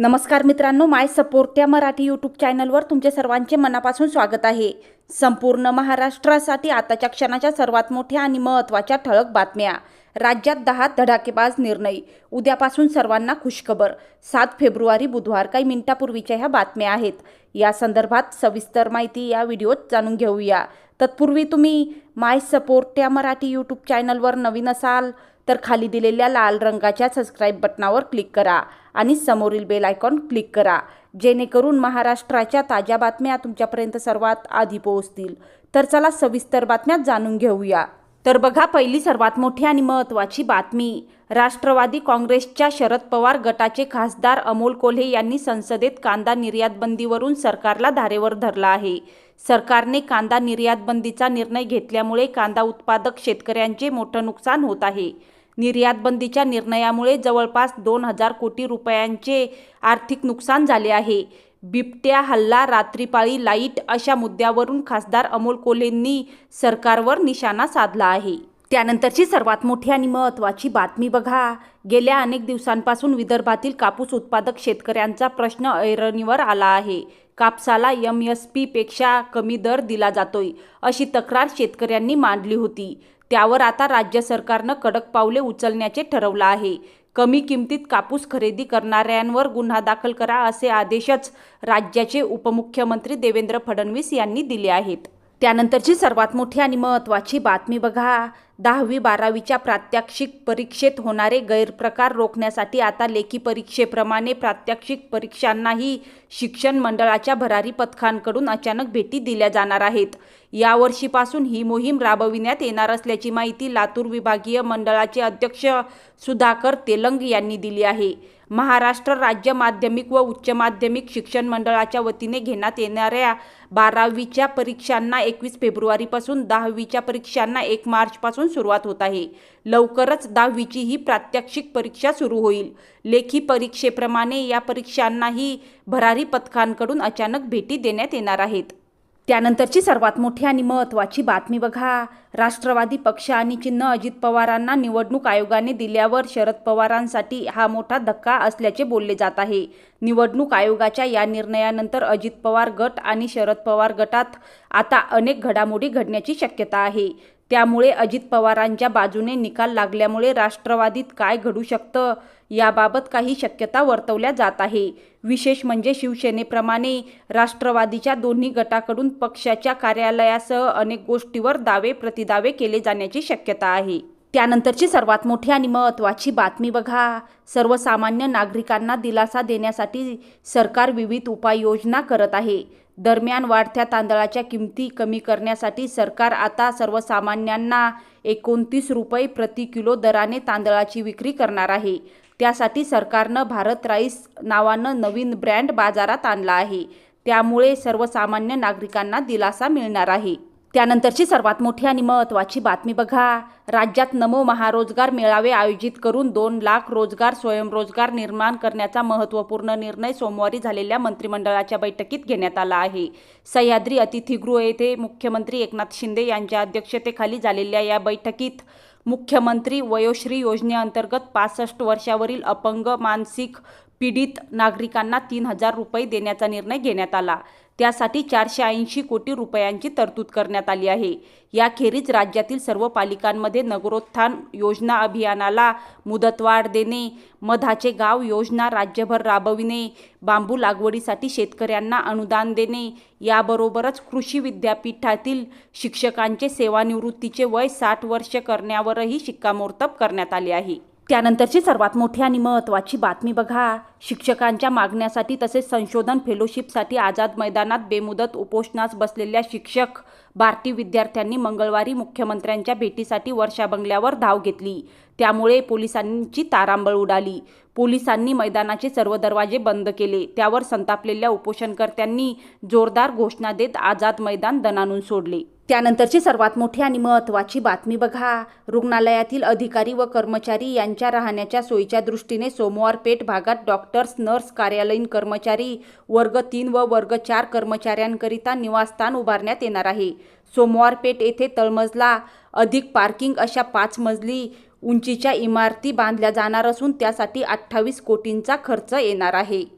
नमस्कार मित्रांनो माय सपोर्ट या मराठी यूट्यूब चॅनलवर तुमचे सर्वांचे मनापासून स्वागत आहे. संपूर्ण महाराष्ट्रासाठी आताच्या क्षणाच्या सर्वात मोठ्या आणि महत्त्वाच्या ठळक बातम्या. राज्यात दहा धडाकेबाज निर्णय. उद्यापासून सर्वांना खुशखबर. सात फेब्रुवारी बुधवार काही मिनिटापूर्वीच्या ह्या बातम्या आहेत. या संदर्भात सविस्तर माहिती या व्हिडिओत जाणून घेऊया. तत्पूर्वी तुम्ही माय सपोर्ट या मराठी यूट्यूब चॅनलवर नवीन असाल तर खाली दिलेल्या लाल रंगाच्या सबस्क्राईब बटनावर क्लिक करा आणि समोरील बेल आयकॉन क्लिक करा. जेणेकरून महाराष्ट्राच्या ताज्या बातम्या तुमच्यापर्यंत सर्वात आधी पोहोचतील. तर चला सविस्तर बातम्या जाणून घेऊया. तर बघा पहिली सर्वात मोठी आणि महत्त्वाची बातमी. राष्ट्रवादी काँग्रेसच्या शरद पवार गटाचे खासदार अमोल कोल्हे यांनी संसदेत कांदा निर्यात बंदीवरून सरकारला धारेवर धरला आहे. सरकारने कांदा निर्यात बंदीचा निर्णय घेतल्यामुळे कांदा उत्पादक शेतकऱ्यांचे मोठं नुकसान होत आहे. निर्यातबंदीच्या निर्णयामुळे जवळपास दोन हजार कोटी रुपयांचे आर्थिक नुकसान झाले आहे. बिबट्या हल्ला रात्रीपाळी लाइट अशा मुद्द्यावरून खासदार अमोल कोल्हेंनी सरकारवर निशाणा साधला आहे. त्यानंतरची सर्वात मोठी आणि महत्त्वाची बातमी बघा. गेल्या अनेक दिवसांपासून विदर्भातील कापूस उत्पादक शेतकऱ्यांचा प्रश्न ऐरणीवर आला आहे. कापसाला एम एस पीपेक्षा कमी दर दिला जातोय अशी तक्रार शेतकऱ्यांनी मांडली होती. त्यावर आता राज्य सरकारनं कडक पावले उचलण्याचे ठरवलं आहे. कमी किमतीत कापूस खरेदी करणाऱ्यांवर गुन्हा दाखल करा असे आदेशच राज्याचे उपमुख्यमंत्री देवेंद्र फडणवीस यांनी दिले आहेत. त्यानंतरची सर्वात मोठी आणि महत्त्वाची बातमी बघा. दहावी बारावीच्या प्रात्यक्षिक परीक्षेत होणारे गैरप्रकार रोखण्यासाठी आता लेखी परीक्षेप्रमाणे प्रात्यक्षिक परीक्षांनाही शिक्षण मंडळाच्या भरारी पथकांकडून अचानक भेटी दिल्या जाणार आहेत. यावर्षीपासून ही मोहीम राबविण्यात येणार असल्याची माहिती लातूर विभागीय मंडळाचे अध्यक्ष सुधाकर तेलंग यांनी दिली आहे. महाराष्ट्र राज्य माध्यमिक व उच्च माध्यमिक शिक्षण मंडळाच्या वतीने घेण्यात येणाऱ्या बारावीच्या परीक्षांना एकवीस फेब्रुवारीपासून दहावीच्या परीक्षांना एक मार्चपासून सुरुवात होत आहे. लवकरच दहावीची ही प्रात्यक्षिक परीक्षा सुरू होईल. लेखी परीक्षेप्रमाणे या परीक्षांनाही भरारी पथकांकडून अचानक भेटी देण्यात येणार आहेत. त्यानंतरची सर्वात मोठी आणि महत्त्वाची बातमी बघा. राष्ट्रवादी पक्ष आणि चिन्ह अजित पवारांना निवडणूक आयोगाने दिल्यावर शरद पवारांसाठी हा मोठा धक्का असल्याचे बोलले जात आहे. निवडणूक आयोगाच्या या निर्णयानंतर अजित पवार गट आणि शरद पवार गटात आता अनेक घडामोडी घडण्याची शक्यता आहे. त्यामुळे अजित पवारांच्या बाजूने निकाल लागल्यामुळे राष्ट्रवादीत काय घडू शकतं याबाबत काही शक्यता वर्तवल्या जात आहे. विशेष म्हणजे शिवसेनेप्रमाणे राष्ट्रवादीच्या दोन्ही गटाकडून पक्षाच्या कार्यालयासह अनेक गोष्टीवर दावे प्रतिदावे केले जाण्याची शक्यता आहे. त्यानंतरची सर्वात मोठी आणि महत्त्वाची बातमी बघा. सर्वसामान्य नागरिकांना दिलासा देण्यासाठी सरकार विविध उपाययोजना करत आहे. दरम्यान वाढत्या तांदळाच्या किमती कमी करण्यासाठी सरकार आता सर्वसामान्यांना एकोणतीस रुपये प्रति किलो दराने तांदळाची विक्री करणार आहे. त्यासाठी सरकारनं भारत राईस नावानं नवीन ब्रँड बाजारात आणला आहे. त्यामुळे सर्वसामान्य नागरिकांना दिलासा मिळणार आहे. त्यानंतरची सर्वात मोठी आणि महत्त्वाची बातमी बघा. राज्यात नमो महारोजगार मेळावे आयोजित करून दोन लाख रोजगार स्वयंरोजगार निर्माण करण्याचा महत्त्वपूर्ण निर्णय सोमवारी झालेल्या मंत्रिमंडळाच्या बैठकीत घेण्यात आला आहे. सह्याद्री अतिथीगृह येथे मुख्यमंत्री एकनाथ शिंदे यांच्या अध्यक्षतेखाली झालेल्या या बैठकीत मुख्यमंत्री वयोश्री योजनेअंतर्गत पासष्ट वर्षावरील अपंग मानसिक पीडित नागरिकांना तीन हजार रुपये देण्याचा निर्णय घेण्यात आला. त्यासाठी चारशे ऐंशी कोटी रुपयांची तरतूद करण्यात आली आहे. याखेरीज राज्यातील सर्व पालिकांमध्ये नगरोत्थान योजना अभियानाला मुदतवाढ देणे मधाचे गाव योजना राज्यभर राबविणे बांबू लागवडीसाठी शेतकऱ्यांना अनुदान देणे याबरोबरच कृषी विद्यापीठातील शिक्षकांचे सेवानिवृत्तीचे वय साठ वर्ष करण्यावरही शिक्कामोर्तब करण्यात आले आहे. त्यानंतरची सर्वात मोठी आणि महत्त्वाची बातमी बघा. शिक्षकांच्या मागण्यासाठी तसेच संशोधन फेलोशिपसाठी आझाद मैदानात बेमुदत उपोषणास बसलेल्या शिक्षक भारती विद्यार्थ्यांनी मंगळवारी मुख्यमंत्र्यांच्या भेटीसाठी वर्षा बंगल्यावर धाव घेतली. त्यामुळे पोलिसांची तारांबळ उडाली. पोलिसांनी मैदानाचे सर्व दरवाजे बंद केले. त्यावर संतापलेल्या उपोषणकर्त्यांनी जोरदार घोषणा देत आझाद मैदान दणानून सोडले. त्यानंतरची सर्वात मोठी आणि महत्त्वाची बातमी बघा. रुग्णालयातील अधिकारी व कर्मचारी यांच्या राहण्याच्या सोयीच्या दृष्टीने सोमवार पेठ भागात डॉक्टर्स नर्स कार्यालयीन कर्मचारी वर्ग तीन व वर्ग चार कर्मचाऱ्यांकरिता निवासस्थान उभारण्यात येणार आहे. सोमवार पेठ येथे तळमजला. अधिक पार्किंग अशा पाच मजली उंचीच्या इमारती बांधल्या जाणार असून त्यासाठी अठ्ठावीस कोटींचा खर्च येणार आहे.